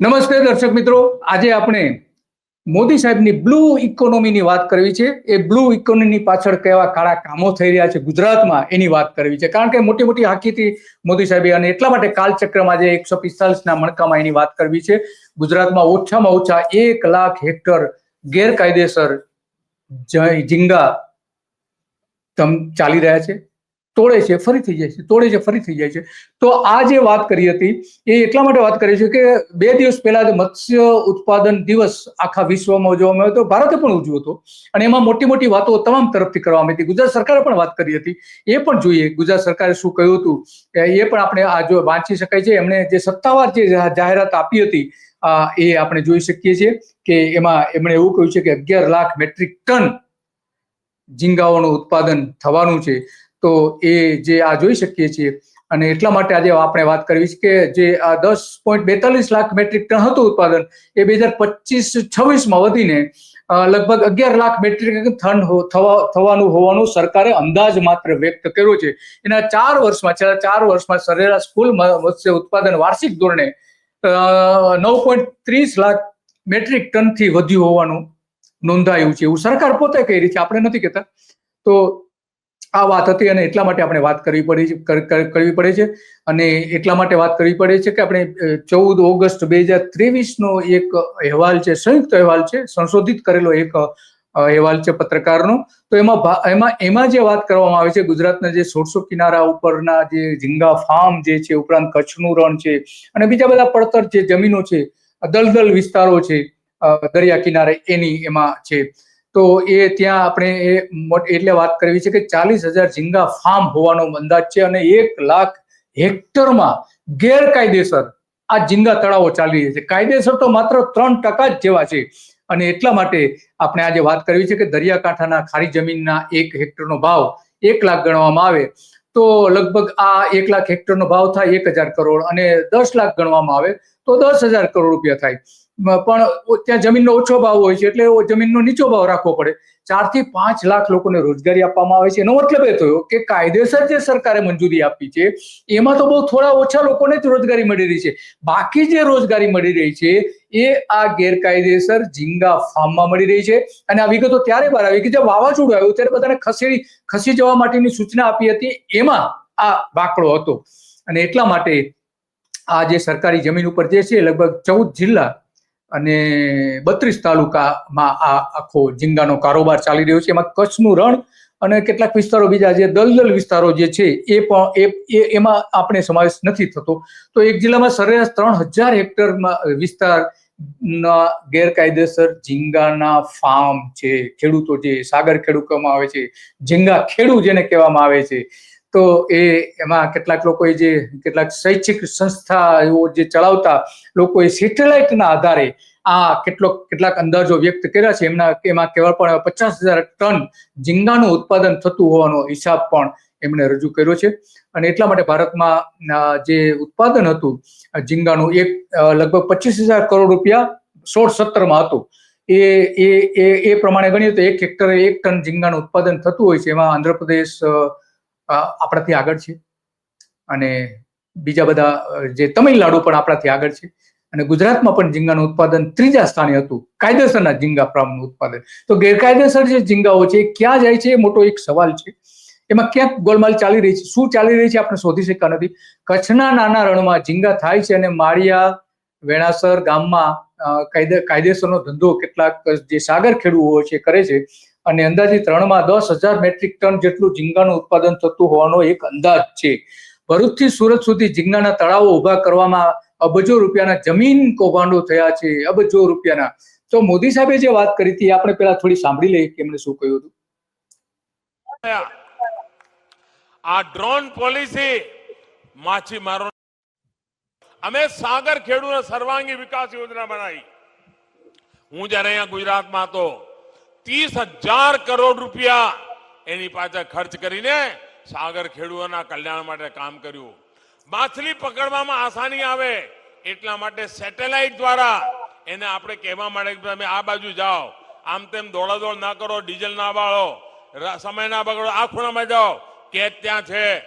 નમસ્તે દર્શક મિત્રો. આજે આપણે મોદી સાહેબની બ્લુ ઇકોનોમીની વાત કરવી છે. એ બ્લુ ઇકોનોમીની પાછળ કેવા કાળા કામો થઈ રહ્યા છે ગુજરાતમાં એની વાત કરવી છે. કારણ કે મોટી મોટી હાકીથી મોદી સાહેબે અને એટલા માટે કાલચક્રમાં આજે એકસો પિસ્તાલીસના મણકામાં એની વાત કરવી છે. ગુજરાતમાં ઓછામાં ઓછા એક લાખ હેક્ટર ગેરકાયદેસર જય ઝીંગા ચાલી રહ્યા છે. તોડે છે ફરી થઈ જાય છે, તોડે છે ફરી થઈ જાય છે. તો આ જે વાત કરી હતી, એ એટલા માટે વાત કરી છે કે બે દિવસ પહેલા મત્સ્ય ઉત્પાદન દિવસ આખા વિશ્વમાં ઉજવવામાં આવ્યો હતો. ભારતે પણ ઉજવ્યો હતો. અને એમાં મોટી મોટી વાતો તમામ તરફથી કરવામાં હતી. ગુજરાત સરકારે પણ વાત કરી હતી. એ પણ જોઈએ, ગુજરાત સરકારે શું કહ્યું હતું. એ પણ આપણે આ જો વાંચી શકાય છે. એમણે જે સત્તાવાર જે જાહેરાત આપી હતી, આ એ આપણે જોઈ શકીએ છીએ કે એમાં એમણે એવું કહ્યું છે કે અગિયાર લાખ મેટ્રિક ટન ઝીંગાઓનું ઉત્પાદન થવાનું છે. તો એ જે આ જોઈ શકીએ છીએ. અને એટલા માટે આજે આપણે વાત કરવી છે કે જે આ દસ પોઈન્ટ બેતાલીસ લાખ મેટ્રિક ટન હતું ઉત્પાદન, એ બે હજાર પચીસ છવ્વીસમાં વધીને લગભગ અગિયાર લાખ મેટ્રિક ટન થવા- થવાનું હોવાનું સરકારે અંદાજ માત્ર વ્યક્ત કર્યો છે. એના ચાર વર્ષમાં, છેલ્લા ચાર વર્ષમાં સરેરાશ કુલ મત્સ્ય ઉત્પાદન વાર્ષિક ધોરણે નવ પોઈન્ટ ત્રીસ લાખ મેટ્રિક ટનથી વધ્યું હોવાનું નોંધાયું છે. એવું સરકાર પોતે રહી છે. આપણે નથી કહેતા. તો આ વાત હતી અને એટલા માટે આપણે વાત કરવી પડી કરવી પડે છે. અને એટલા માટે વાત કરવી પડે છે કે આપણે ચૌદ ઓગસ્ટ બે હજાર ત્રેવીસનો એક અહેવાલ છે, સંયુક્ત અહેવાલ છે, સંશોધિત કરેલો એક અહેવાલ છે પત્રકારનો. તો એમાં એમાં એમાં જે વાત કરવામાં આવે છે, ગુજરાતના જે સોળસો કિનારા ઉપરના જે ઝીંગા ફાર્મ જે છે, ઉપરાંત કચ્છનું રણ છે અને બીજા બધા પડતર જે જમીનો છે, દલદલ વિસ્તારો છે દરિયા કિનારે એની એમાં છે. તો એ ત્યાં આપણે એ એટલે વાત કરવી છે કે ચાલીસ હજાર ઝીંગા ફાર્મ હોવાનો અંદાજ છે અને એક લાખ હેક્ટરમાં ગેરકાયદેસર આ ઝીંગા તળાવો ચાલી રહ્યા છે. કાયદેસર તો માત્ર ત્રણ ટકા જ જેવા છે. અને એટલા માટે આપણે આજે વાત કરવી છે કે દરિયાકાંઠાના ખારી જમીનના એક હેક્ટરનો ભાવ એક લાખ ગણવામાં આવે. તો લગભગ આ એક લાખ હેક્ટરનો ભાવ થાય એક હજાર કરોડ અને દસ લાખ ગણવામાં આવે તો દસ હજાર કરોડ રૂપિયા થાય. પણ ત્યાં જમીનનો ઓછો ભાવ હોય છે, એટલે જમીનનો નીચો ભાવ રાખવો પડે. ચારથી પાંચ લાખ લોકોને રોજગારી આપવામાં આવે છે. એનો મતલબ એ થયો કે કાયદેસર જે સરકારે મંજૂરી આપી છે, એમાં તો બહુ થોડા ઓછા લોકોને જ રોજગારી મળી રહી છે. બાકી જે રોજગારી મળી રહી છે, એ આ ગેરકાયદેસર ઝીંગા ફાર્મમાં મળી રહી છે. અને આ વિગતો ત્યારે બહાર આવી કે જે વાવાઝોડું આવ્યું ત્યારે બધાને ખસેડી, ખસી જવા માટેની સૂચના આપી હતી. એમાં આ બાકડો હતો. અને એટલા માટે આ જે સરકારી જમીન ઉપર જે છે, લગભગ ચૌદ જિલ્લા અને બત્રીસ તાલુકામાં આ આખો ઝીંગાનો કારોબાર ચાલી રહ્યો છે. એમાં કચ્છનું રણ અને કેટલાક વિસ્તારો, બીજા જે દલદલ વિસ્તારો જે છે, એ પણ, એ- એમાં આપણે સમાવેશ નથી થતો. તો એક જિલ્લામાં સરેરાશ ત્રણ હજાર હેક્ટરમાં વિસ્તાર ના ગેરકાયદેસર ઝીંગાના ફાર્મ છે. ખેડૂતો જે સાગર ખેડૂત કહેવામાં આવે છે. ઝીંગા ખેડૂ જેને કહેવામાં આવે છે. તો એ એમાં કેટલાક લોકોએ જે કેટલાક શૈક્ષિક સંસ્થાઓ જે ચલાવતા લોકોએ સેટેલાઇટના આધારે આ કેટલોક કેટલાક અંદાજો વ્યક્ત કર્યા છે. એમના એમાં કેવળ પણ પચાસ હજાર ટન ઝીંગાનું ઉત્પાદન થતું હોવાનો હિસાબ પણ એમણે રજૂ કર્યો છે. અને એટલા માટે ભારતમાં જે ઉત્પાદન હતું ઝીંગાનું એક લગભગ પચીસ હજાર કરોડ રૂપિયા સોળ સત્તરમાં હતું. એ એ એ પ્રમાણે ગણીએ તો એક હેક્ટરે એક ટન ઝીંગાનું ઉત્પાદન થતું હોય છે. એમાં આંધ્રપ્રદેશ આપણાથી આગળ છે. અને બીજા બધા જે તમિલનાડુ પણ આપણાથી આગળ છે. અને ગુજરાતમાં પણ ઝીંગાનું ઉત્પાદન ત્રીજા સ્થાને હતું. કાયદેસરના ઝીંગા ફાર્મનું ઉત્પાદન. તો ગેરકાયદેસર જે ઝીંગાઓ છે, એ ક્યાં જાય છે? એ મોટો એક સવાલ છે. એમાં ક્યાંક ગોલમાલ ચાલી રહી છે? શું ચાલી રહી છે? આપણે શોધી શકતા નથી. કચ્છના નાના રણમાં ઝીંગા થાય છે અને માળિયા, વેણાસર ગામમાં કાયદે, કાયદેસરનો ધંધો કેટલાક જે સાગર ખેડૂઓ છે કરે છે. અને અંદાજિત રણમાં દસ હજાર મેટ્રિક ટન જેટલું ઝીંગાનું ઉત્પાદન થતું હોવાનો એક અંદાજ છે. ભરૂચથી સુરત સુધી ઝીંગાના તળાવો ઊભા કરવામાં અબજો રૂપિયાના જમીન કૌભાંડો થયા છે અબજો રૂપિયાના. તો મોદી સાહેબે જે વાત કરી હતી આપણે પેલા થોડી સાંભળી લઈએ કે એમણે શું કહ્યું હતું. આ ડ્રોન પોલિસી માછીમારો અમે સાગર ખેડૂત સર્વાંગી વિકાસ યોજના બનાવી. હું જ્યારે અહીંયા ગુજરાતમાં હતો ત્રીસ હજાર કરોડ રૂપિયા એની પાછળ ખર્ચ કરીને સાગર ખેડૂતોના કલ્યાણ માટે કામ કર્યું. માછલી પકડવામાં આસાની આવે એટલા માટે સેટેલાઇટ દ્વારા એને આપણે કહેવા માટે તમે આ બાજુ જાઓ. આમ તેમ દોડાદોડ ના કરો, ડીઝલ ના બાળો સમય ના બગડો, આ ખૂણામાં જાઓ. કે ત્યાં છે.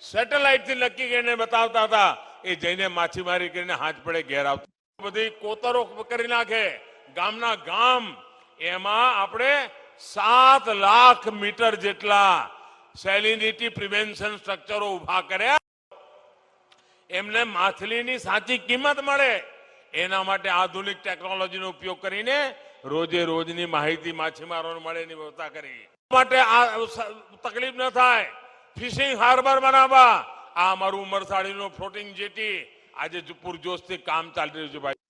સેટેલાઇટથી નક્કી કરીને બતાવતા હતા. એ જઈને માછીમારી કરીને હાથ પડે ઘેર આવતા. બધી કોતરો કરી નાખે. ગામના ગામ એમાં આપણે સાત લાખ મીટર જેટલા સેલિનિટી પ્રિવેન્શન સ્ટ્રક્ચરો ઊભા કર્યા. એમને માછલીની સાચી કિંમત મળે. એના માટે આધુનિક ટેકનોલોજીનો ઉપયોગ કરીને રોજે રોજની માહિતી માછીમારોને મળે એની વ્યવસ્થા કરી. માટે આ તકલીફ ન થાય. ફિશિંગ હાર્બર બનાવવા. આ અમારું ઉમરસાડીનું ફ્લોટિંગ જેટી આજે પૂરજોશથી કામ ચાલી રહ્યું છે ભાઈ.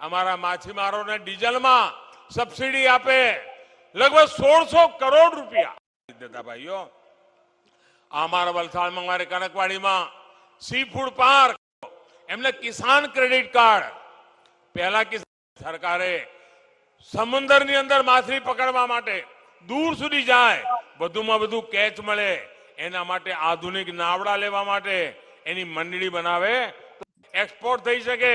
અમારા માછીમારોને ડીઝલમાં સબસિડી આપે. લગભગ સોળસો કરોડ રૂપિયા. દેતા ભાઈઓ આ અમારા વલસાડમાં અમારે કનકવાડીમાં સી ફૂડ પાર્ક એમને કિસાન ક્રેડિટ કાર્ડ પહેલા સરકારે સમુદ્રની અંદર માછલી પકડવા માટે દૂર સુધી જાય વધુમાં વધુ કેચ મળે એના માટે આધુનિક નાવડા લેવા માટે એની મંડળી બનાવે. એક્સપોર્ટ થઈ શકે.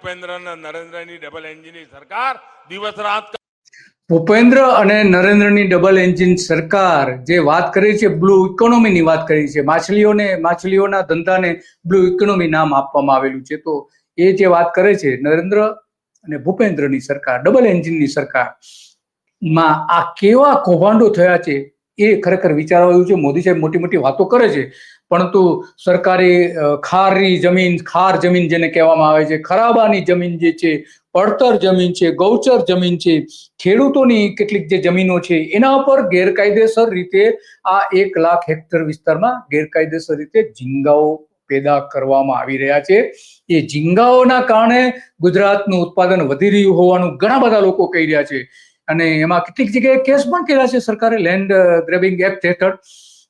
ભૂપેન્દ્ર અને નરેન્દ્રની ડબલ એન્જિનની સરકાર દિવસ રાત ભૂપેન્દ્ર અને નરેન્દ્રની ડબલ એન્જિન સરકાર જે વાત કરી છે બ્લુ ઇકોનોમીની વાત કરી છે, માછલીઓને, માછલીઓના ધંધાને બ્લુ ઇકોનોમી નામ આપવામાં આવેલું છે. તો એ જે વાત કરે છે, નરેન્દ્ર અને ભૂપેન્દ્રની સરકાર ડબલ એન્જિનની સરકાર, માં આ કેવા કૌભાંડો થયા છે એ ખરેખર વિચારવા છે. મોદી સાહેબ મોટી મોટી વાતો કરે છે. પરંતુ સરકારી ખારની જમીન, ખાર જમીન જેને કહેવામાં આવે છે, ખરાબાની જમીન જે છે, પડતર જમીન છે, ગૌચર જમીન છે, ખેડૂતોની કેટલીક જે જમીનો છે, એના પર ગેરકાયદેસર રીતે આ એક લાખ હેક્ટર વિસ્તારમાં ગેરકાયદેસર રીતે ઝીંગાઓ પેદા કરવામાં આવી રહ્યા છે. એ ઝીંગાઓના કારણે ગુજરાતનું ઉત્પાદન વધી રહ્યું હોવાનું ઘણા બધા લોકો કહી રહ્યા છે. અને એમાં કેટલીક જગ્યાએ કેસ પણ કર્યા છે સરકારે લેન્ડ ગ્રેબિંગ એક્ટ હેઠળ.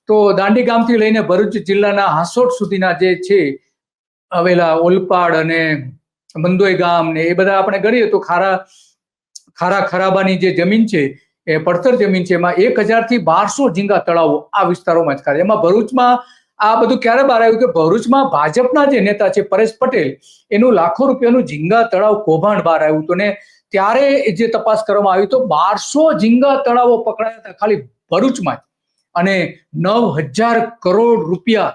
તો દાંડી ગામથી લઈને ભરૂચ જિલ્લાના હાંસોટ સુધીના જે છે, આવેલા ઓલપાડ અને મંદોઈ ગામ ને એ બધા આપણે ગણીએ તો ખારા ખારા ખરાબાની જે જમીન છે, એ પડતર જમીન છે, એમાં એક હજારથી બારસો ઝીંગા તળાવો આ વિસ્તારોમાં જ ખાલી. એમાં ભરૂચમાં આ બધું ક્યારે બહાર આવ્યું કે ભરૂચમાં ભાજપના જે નેતા છે, પરેશ પટેલ, એનું લાખો રૂપિયાનું ઝીંગા તળાવ કૌભાંડ બહાર આવ્યું તો ને ત્યારે જે તપાસ કરવામાં આવી તો બારસો ઝીંગા તળાવો પકડાયા હતા ખાલી ભરૂચમાં જ. અને નવ હજાર કરોડ રૂપિયા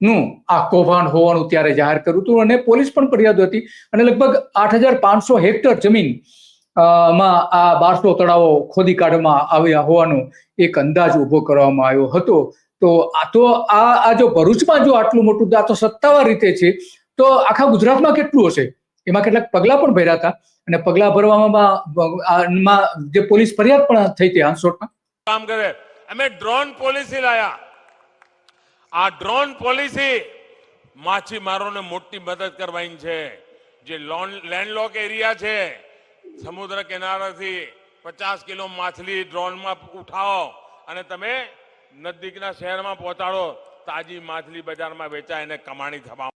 નું આ કૌભાંડ હોવાનું ત્યારે જાહેર કર્યું હતું અને પોલીસ પણ ફરિયાદ હતી. અને લગભગ આઠ હજાર પાંચસો હેક્ટર જમીનમાં આ બારસો તળાવો ખોદી કાઢવામાં આવ્યા હોવાનો એક અંદાજ ઊભો કરવામાં આવ્યો હતો. તો આ તો આ આ જો ભરૂચમાં જો આટલું મોટું, આ તો સત્તાવાર રીતે છે. તો આખા ગુજરાતમાં કેટલું હશે? એમાં કેટલાક પગલા પણ ભર્યા હતા. અને પગલા ભરવામાં જે પોલીસ ફરિયાદ પણ થઈ હતી હાંસોટમાં. કામ કરે. અમે ડ્રોન પોલિસી લાયા. આ ડ્રોન પોલિસી માછીમારોને મોટી મદદ કરવાની છે. જે લોન લેન્ડલોક એરિયા છે, સમુદ્ર કિનારાથી પચાસ કિલો માછલી ડ્રોનમાં ઉઠાવો અને તમે નજીકના શહેરમાં પહોંચાડો. તાજી માછલી બજારમાં વેચાય અને કમાણી થવા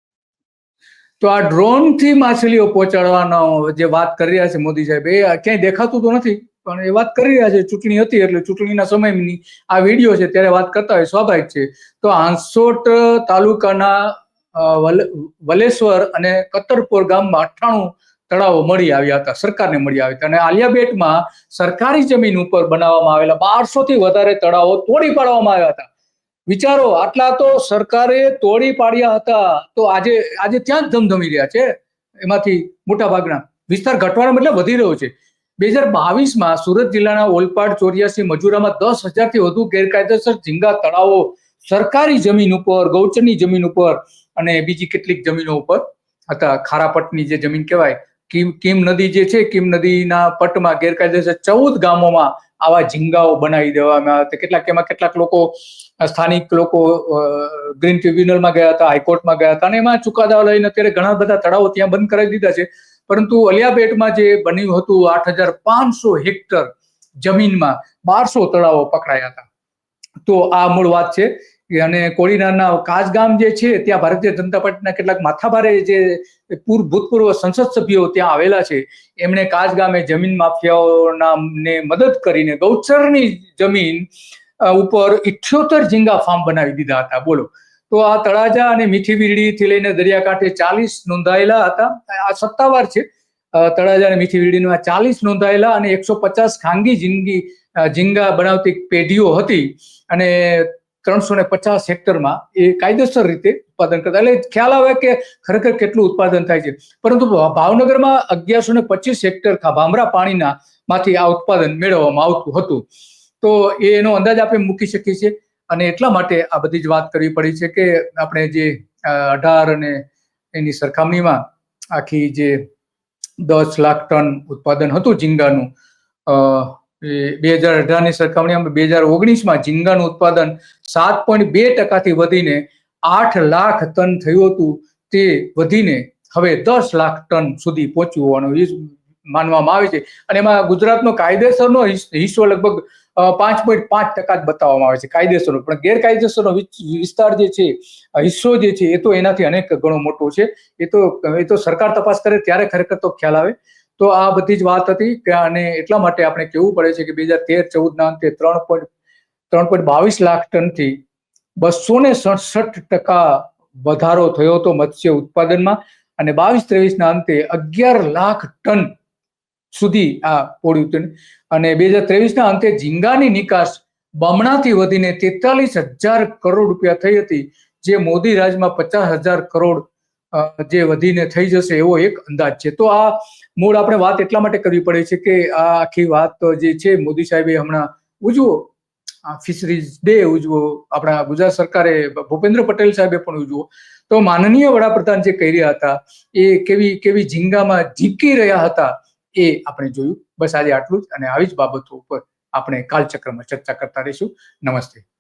તો આ ડ્રોનથી માછલીઓ પહોંચાડવાનો જે વાત કરી રહ્યા છે મોદી સાહેબ, એ ક્યાંય દેખાતું તો નથી, પણ એ વાત કરી રહ્યા છે, ચૂંટણી હતી એટલે ચૂંટણીના સમયની આ વીડિયો છે ત્યારે વાત કરતા હોય સ્વાભાવિક છે. તો હાંસોટ તાલુકાના વલેશ્વર અને કતરપોર ગામમાં અઠ્ઠાણું તળાવો મળી આવ્યા હતા, સરકારને મળી આવ્યા હતા. અને આલિયાબેટમાં સરકારી જમીન ઉપર બનાવવામાં આવેલા બારસો થી વધારે તળાવો તોડી પાડવામાં આવ્યા હતા. વિચારો, આટલા તો સરકારે તોડી પાડ્યા હતા. તો આજે આજે ત્યાં જ ધમધમી રહ્યા છે એમાંથી મોટા ભાગના વિસ્તાર ઘટવાનો મતલબ વધી રહ્યો છે. બે હજાર બાવીસમાં સુરત જિલ્લાના ઓલપાડ ચોર્યાસી મજૂરામાં દસ હજારથી વધુ ગેરકાયદેસર ઝીંગા તળાવો સરકારી જમીન ઉપર, ગૌચરની જમીન ઉપર અને બીજી કેટલીક જમીનો ઉપર હતા. ખારાપટની જે જમીન કહેવાય કિમ કિમ નદી જે છે, કિમ નદીના પટમાં ગેરકાયદેસર ચૌદ ગામોમાં આવા ઝીંગાઓ બનાવી દેવામાં આવ્યા કેટલાક એમાં કેટલાક લોકો સ્થાનિક લોકો ગ્રીન ટ્રિબ્યુનલમાં ગયા હતા, હાઈકોર્ટમાં ગયા હતા અને એમાં ચુકાદા લઈને અત્યારે ઘણા બધા તળાવો ત્યાં બંધ કરાવી દીધા છે. પરંતુ અલિયાબેટમાં જે બન્યું હતું, આઠ હજાર પાંચસો હેક્ટર જમીનમાં બારસો તળાવો પકડાયા હતા. તો આ મૂળ વાત છે. અને કોડીનારના કાચગામ જે છે, ત્યાં ભારતીય જનતા પાર્ટીના કેટલાક માથાભારે જે પૂર્વ ભૂતપૂર્વ સંસદ સભ્યો ત્યાં આવેલા છે, એમણે કાચગામે જમીન માફિયાઓના ને મદદ કરીને ગૌચરની જમીન ઉપર ઇઠ્યોતર ઝીંગા ફાર્મ બનાવી દીધા હતા. બોલો. તો આ તળાજા અને મીઠી વીરડીથી લઈને દરિયાકાંઠે ચાલીસ નોંધાયેલા હતા. આ સત્તાવાર છે. તળાજા અને મીઠી વીરડીનું આ ચાલીસ નોંધાયેલા અને એકસો પચાસ ખાનગી જિંદગી ઝીંગા બનાવતી પેઢીઓ હતી. અને ત્રણસો ને પચાસ હેક્ટરમાં એ કાયદેસર રીતે ઉત્પાદન કરતા એટલે ખ્યાલ આવે કે ખરેખર કેટલું ઉત્પાદન થાય છે. પરંતુ ભાવનગરમાં અગિયારસો ને પચીસ હેક્ટર ભામરા પાણીના માંથી આ ઉત્પાદન મેળવવામાં આવતું હતું. તો એનો અંદાજ આપણે મૂકી શકીએ છીએ. અને એટલા માટે આ બધી જ વાત કરવી પડી છે કે આપણે જે અઢાર અને એની સરખામણીમાં આખી જે દસ લાખ ટન ઉત્પાદન હતું ઝીંગાનું બે હજાર અઢારની સરખામણીમાં બે હજાર ઓગણીસમાં ઝીંગાનું ઉત્પાદન સાત પોઈન્ટ બે ટકાથી વધીને આઠ લાખ ટન થયું હતું. તે વધીને હવે દસ લાખ ટન સુધી પહોંચ્યું હોવાનું માનવામાં આવે છે. અને એમાં ગુજરાતનો કાયદેસરનો હિસ્સો લગભગ પાંચ પોઈન્ટ પાંચ ટકા જ બતાવવામાં આવે છે કાયદેસરનો. પણ ગેરકાયદેસરનો વિસ્તાર જે છે હિસ્સો જે છે એ તો એનાથી અનેક ગણો મોટો છે. એ તો એ તો સરકાર તપાસ કરે ત્યારે ખરેખર તો ખ્યાલ આવે. તો આ બધી જ વાત હતી કે અને એટલા માટે આપણે કહેવું પડે છે કે બે હજાર તેર ચૌદના અંતે ત્રણ પોઈન્ટ ત્રણ પોઈન્ટ બાવીસ લાખ ટનથી બસો ને સડસઠ ટકા વધારો થયો હતો મત્સ્ય ઉત્પાદનમાં અને બાવીસ ત્રેવીસના અંતે અગિયાર લાખ ટન સુધી આ પોળ્યું અને બે હજાર ત્રેવીસના અંતે ઝીંગાની નિકાસ બમણાથી વધીને તેતાલીસ હજાર કરોડ રૂપિયા થઈ હતી, જે મોદી રાજમાં પચાસ હજાર કરોડ જે વધીને થઈ જશે એવો એક અંદાજ છે. તો આ મૂળ આપણે વાત એટલા માટે કરવી પડે છે કે આ આખી વાત જે છે, મોદી સાહેબે હમણાં ઉજવો. Fisheries day ઉજવો. આપણા ગુજરાત સરકારે ભૂપેન્દ્ર પટેલ સાહેબે પણ ઉજવો. તો માનનીય વડાપ્રધાન જે કહી રહ્યા હતા, એ કેવી કેવી ઝીંગામાં ઝીંકી રહ્યા હતા એ આપણે જોયું. બસ આજે આટલું જ અને આવી જ બાબતો ઉપર આપણે કાલચક્રમાં ચર્ચા કરતા રહીશું. નમસ્તે.